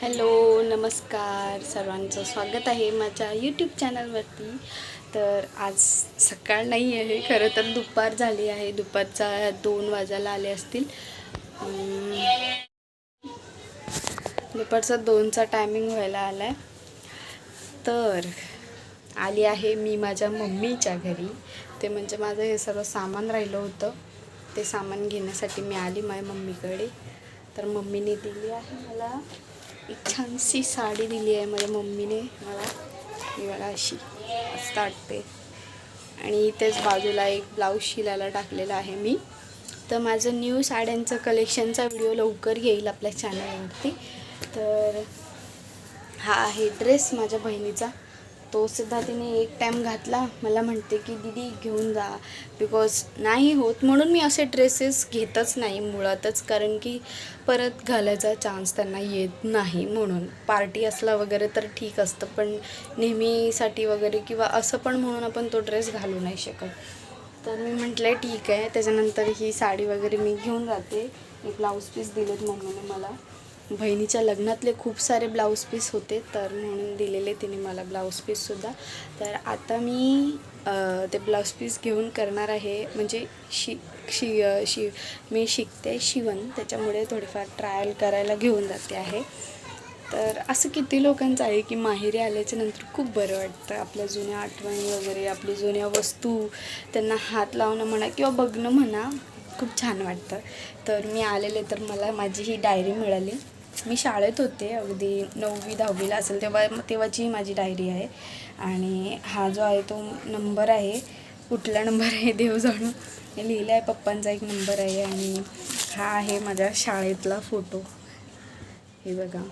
Hello नमस्कार सर्वांचं स्वागत आहे माझ्या यूट्यूब चॅनलवरती तर आज सकाळ नाही आहे खरं तर दुपार झाली आहे. दुपारचा दोन वाजायला आले असतील. दुपारचा दोनचा टायमिंग व्हायला आला आहे तर आली आहे मी माझ्या मम्मीच्या घरी. ते म्हणजे माझं हे सर्व सामान राहिलं होतं. ते सामान घेण्यासाठी मी आली माझ्या मम्मीकडे. तर मम्मीने दिली आहे मला. एक छानशी साडी दिली आहे माझ्या मम्मीने मला. ही मला अशी मस्त वाटते. आणि इथेच बाजूला एक ब्लाऊज शिलायला टाकलेला आहे मी. तर माझं न्यू साड्यांचं कलेक्शनचा व्हिडिओ लवकर येईल आपल्या चॅनलवरती तर हा आहे ड्रेस माझ्या बहिणीचा. तो सुद्धा तिने एक टाईम घातला. मला म्हणते की दीदी घेऊन जा. बिकॉज नाही होत म्हणून मी असे ड्रेसेस घेतच नाही मुळातच. कारण की परत घालायचा चान्स त्यांना येत नाही म्हणून. पार्टी असला वगैरे तर ठीक असतं. पण नेहमीसाठी वगैरे किंवा असं पण म्हणून आपण तो ड्रेस घालू नाही शकत. तर मी म्हटलं ठीक आहे. त्याच्यानंतर ही साडी वगैरे मी घेऊन जाते. एक ब्लाऊज पीस दिलेत मम्मीने मला. बहिणीच्या लग्नातले खूप सारे ब्लाऊज पीस होते तर म्हणून दिलेले तिने मला ब्लाऊज पीससुद्धा तर आता मी ते ब्लाऊज पीस घेऊन करणार आहे. म्हणजे शि शि शि मी शिकते शिवण त्याच्यामुळे थोडीफार ट्रायल करायला घेऊन जाते आहे. तर असं किती लोकांचं आहे की माहेरी आल्याच्यानंतर खूप बरं वाटतं. आपल्या जुन्या आठवणी वगैरे आपली जुन्या वस्तू त्यांना हात लावणं म्हणा किंवा बघणं म्हणा खूप छान वाटतं. तर मी आलेले तर मला माझी ही डायरी मिळाली. मी शाळेत होते अगदी नववी दहावीला असेल तेव्हा तेव्हाची माझी डायरी आहे. आणि हा जो आहे तो नंबर आहे. कुठला नंबर आहे देव जाणू. हे लिहिलं आहे पप्पांचा एक नंबर आहे आणि हा आहे माझ्या शाळेतला फोटो हे बघा.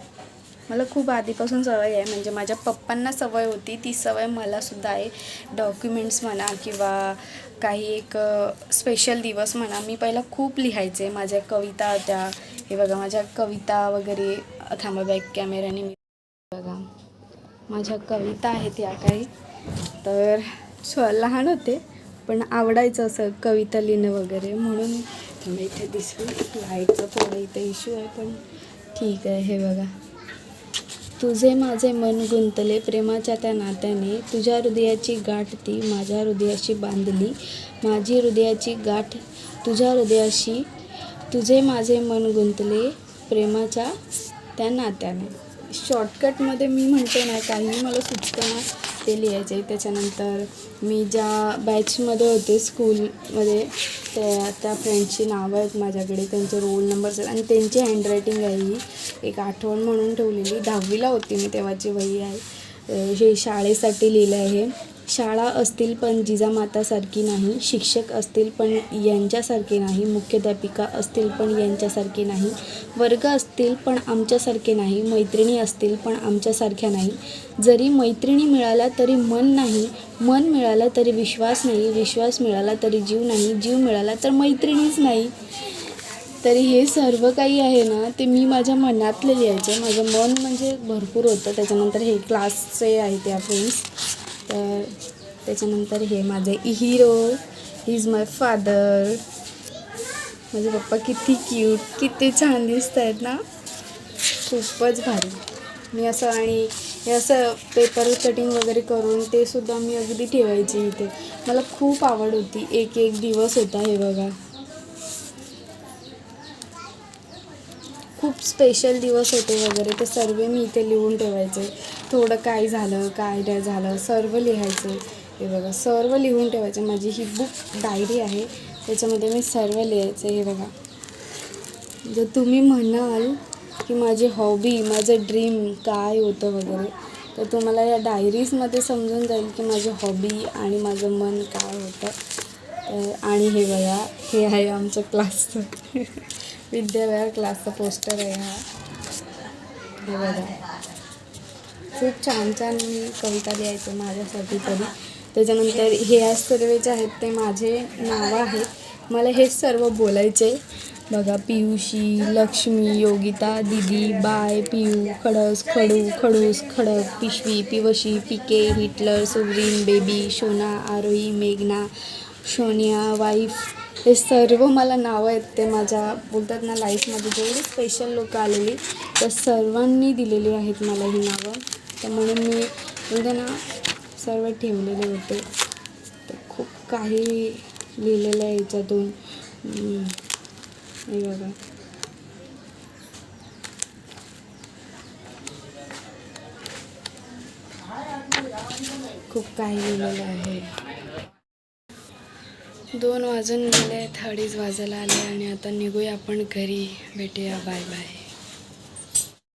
मला खूप आधीपासून सवय आहे. म्हणजे माझ्या पप्पांना सवय होती. ती सवय मलासुद्धा आहे. डॉक्युमेंट्स म्हणा किंवा काही एक स्पेशल दिवस म्हणा मी पहिला खूप लिहायचे. माझ्या कविता त्या हे बघा माझ्या कविता वगैरे थांबा बॅक कॅमेऱ्याने मी बघा. माझ्या कविता आहेत या काही. तर स्व लहान होते पण आवडायचं असं कविता लिहिणं वगैरे म्हणून इथे दिसू लाईटचा थोडा इथे इश्यू आहे पण ठीक आहे हे बघा. तुझे माझे मन गुंतले प्रेमाच्या त्या नात्याने. तुझ्या हृदयाची गाठ ती माझ्या हृदयाशी बांधली. माझी हृदयाची गाठ तुझ्या हृदयाशी. तुझे माझे मन गुंतले प्रेमाच्या त्या नात्याने. शॉर्टकटमध्ये मी म्हणते ना काही मला सुचतं ना ते लिहायचे त्याच्यानंतर मी ज्या बॅचमध्ये होते स्कूलमध्ये त्या त्या फ्रेंडची नावं आहेत माझ्याकडे त्यांचे रोल नंबर्स आहेत. आणि त्यांची हँडरायटिंग आहे ही. एक आठवण म्हणून ठेवलेली. दहावीला होती मी तेव्हाची वही आहे. हे शाळेसाठी लिहिलं आहे. शाळा असतील पण जिजामातासारखी नाही शिक्षक असतील पण यांच्यासारखे नाही मुख्याध्यापिका असतील पण यांच्यासारखे नाही वर्ग असतील पण आमच्यासारखे नाही मैत्रिणी असतील पण आमच्यासारख्या नाही. जरी मैत्रिणी मिळाला तरी मन नाही मन मिळालं तरी विश्वास नाही विश्वास मिळाला तरी जीव नाही जीव मिळाला तर मैत्रिणीच नाही. तरी हे सर्व काही आहे ना ते मी माझ्या मनातले लिहायचे. माझं मन म्हणजे भरपूर होतं त्याच्यानंतर हे क्लासचे आहेत या फ्रेंड्स तर त्याच्यानंतर हे माझे हिरो इज माय फादर माझे पप्पा किती क्यूट किती छान दिसत आहेत ना. खूपच भारी. मी असं आणि हे असं पेपर कटिंग वगैरे करून ते सुद्धा मी अगदी ठेवायची इथे. मला खूप आवड होती. एक एक दिवस होता हे बघा. खूप स्पेशल दिवस होते वगैरे. ते सर्व मी इथे लिहून ठेवायचे. थोडं काय झालं काय नाही झालं सर्व लिहायचे. हे बघा सर्व लिहून ठेवायचे. माझी ही बुक डायरी आहे. त्याच्यामध्ये मी सर्व लिहायचे. हे बघा. जर तुम्ही म्हणाल की माझी हॉबी माझं ड्रीम काय होतं वगैरे तर तुम्हाला या डायरीजमध्ये समजून जाईल की माझी हॉबी आणि माझं मन काय होतं. आणि हे बघा हे आहे आमचं क्लासचं विद्याविहार क्लासचा पोस्टर आहे हा हे बघा खूप छान छान मी कविता लिहायचे माझ्यासाठी तरी त्याच्यानंतर हे या सर्व जे आहेत ते माझे नावं आहेत मला हेच सर्व बोलायचे बघा पियुषी लक्ष्मी योगिता दिदी बाय पियू खडस खडू खडूस खडक पिशवी पिवशी पिके हिटलर सुवरीन बेबी शोना आरोही मेघना शोनिया वाईफ हे सर्व मला नावं आहेत ते माझ्या बोलतात ना लाईफमध्ये जेवढी स्पेशल लोकं आलेली त्या सर्वांनी दिलेली आहेत मला ही नावं. तर म्हणून मी बोलते ना सर्व ठेवलेले होते. तर खूप काही लिहिलेलं आहे याच्यातून. हे बघा. खूप काही लिहिलेलं आहे. दोन वाजून गेले आहेत अडीच वाजायला आले आणि आता निघूया आपण घरी. भेटूया बाय बाय.